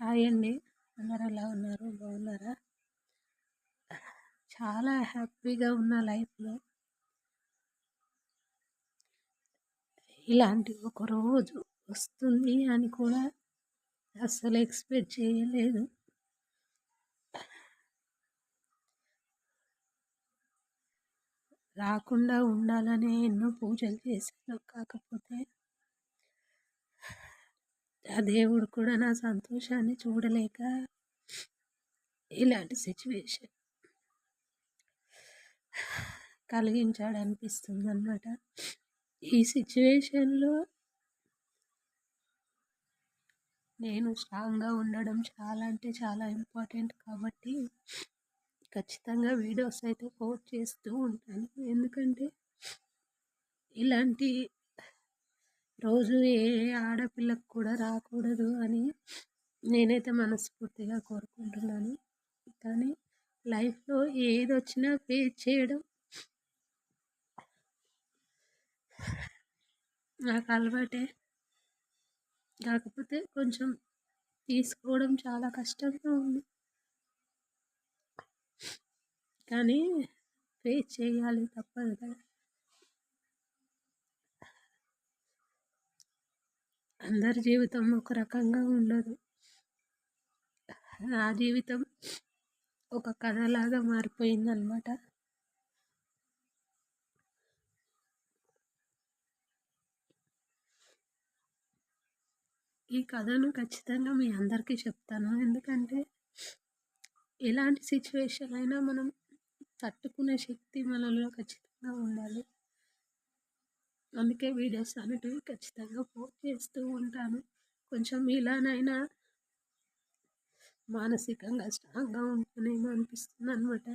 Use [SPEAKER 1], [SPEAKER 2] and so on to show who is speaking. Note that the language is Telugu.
[SPEAKER 1] హాయ్ అండి. అందరు ఎలా ఉన్నారు? బాగున్నారా? చాలా హ్యాపీగా ఉన్న లైఫ్లో ఇలాంటి ఒక రోజు వస్తుంది అని కూడా అస్సలు ఎక్స్పెక్ట్ చేయలేదు. రాకుండా ఉండాలనే ఎన్నో పూజలు చేశాను. కాకపోతే ఆ దేవుడు కూడా నా సంతోషాన్ని చూడలేక ఇలాంటి సిచ్యువేషన్ కలిగించాడు అనిపిస్తుంది అన్నమాట ఈ సిచ్యువేషన్లో నేను స్ట్రాంగ్గా ఉండడం చాలా అంటే చాలా ఇంపార్టెంట్ కాబట్టి ఖచ్చితంగా వీడియోస్ అయితే పోస్ట్ చేస్తూ ఉంటాను. ఎందుకంటే ఇలాంటి రోజు ఏ ఆడపిల్లకు కూడా రాకూడదు అని నేనైతే మనస్ఫూర్తిగా కోరుకుంటున్నాను. కానీ లైఫ్లో ఏది వచ్చినా ఫేస్ చేయడం నాకు అలవాటే. కాకపోతే కొంచెం తీసుకోవడం చాలా కష్టంగా ఉంది. కానీ ఫేస్ చేయాలి తప్పదు కదా. అందరి జీవితం ఒక రకంగా ఉండదు. నా జీవితం ఒక కథలాగా మారిపోయిందనమాట ఈ కథను ఖచ్చితంగా మీ అందరికీ చెప్తాను. ఎందుకంటే ఎలాంటి సిచ్యువేషన్ అయినా మనం తట్టుకునే శక్తి మనలో ఖచ్చితంగా ఉండాలి. అందుకే వీడియోస్ అనేటివి ఖచ్చితంగా పోస్ట్ చేస్తూ ఉంటాను. కొంచెం ఇలానైనా మానసికంగా స్ట్రాంగ్గా ఉంటేనేమో అనిపిస్తుంది అనమాట